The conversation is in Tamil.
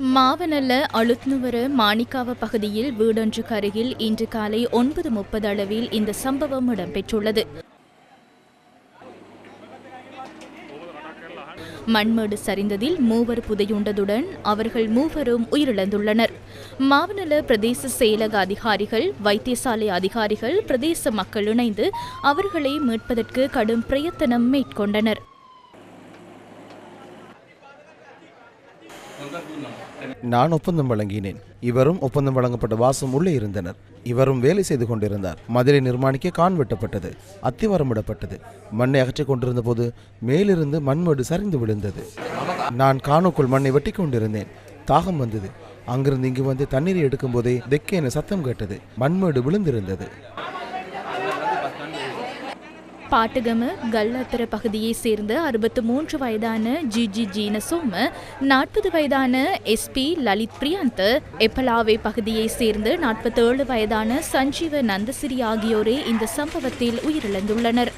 மாவனல்ல அழுத்னுவர மாணிக்காவ பகுதியில் வீடொன்றுக்கு அருகில் இன்று காலை ஒன்பது முப்பது அளவில் இந்த சம்பவம் இடம்பெற்றுள்ளது. மண்மேடு சரிந்ததில் மூவர் புதையுண்டதுடன் அவர்கள் மூவரும் உயிரிழந்துள்ளனர். மாவனல பிரதேச செயலக அதிகாரிகள் வைத்தியசாலை அதிகாரிகள் பிரதேச மக்கள் இணைந்து அவர்களை மீட்பதற்கு கடும் பிரயத்தனம் மேற்கொண்டனர். நான் ஒப்பந்தம் வழங்கினேன். இவரும் ஒப்பந்தம் வழங்கப்பட்ட வாசம் உள்ளே இருந்தனர். இவரும் வேலை செய்து கொண்டிருந்தார். மதிலை நிர்மாணிக்க கான் வெட்டப்பட்டது. அத்திவாரமிடப்பட்டது. மண்ணை அகற்றிக் கொண்டிருந்த போது மேலிருந்து மண்மடு சரிந்து விழுந்தது. நான் காணுக்குள் மண்ணை வெட்டி கொண்டிருந்தேன். தாகம் வந்தது. அங்கிருந்து இங்கு வந்து தண்ணீரை எடுக்கும் போதே தெக்கேன சத்தம் கேட்டது. மண்மேடு விழுந்திருந்தது. பாட்டுகம கல்லத்தர பகுதியைச் சேர்ந்த அறுபத்து மூன்று வயதான ஜி ஜி ஜீனசோம நாற்பது வயதான எஸ்பி லலித் பிரியந்த் எப்பலாவே பகுதியைச் சேர்ந்த நாற்பத்தேழு வயதான சஞ்சீவ நந்தசிரி ஆகியோரே இந்த சம்பவத்தில் உயிரிழந்துள்ளனர்.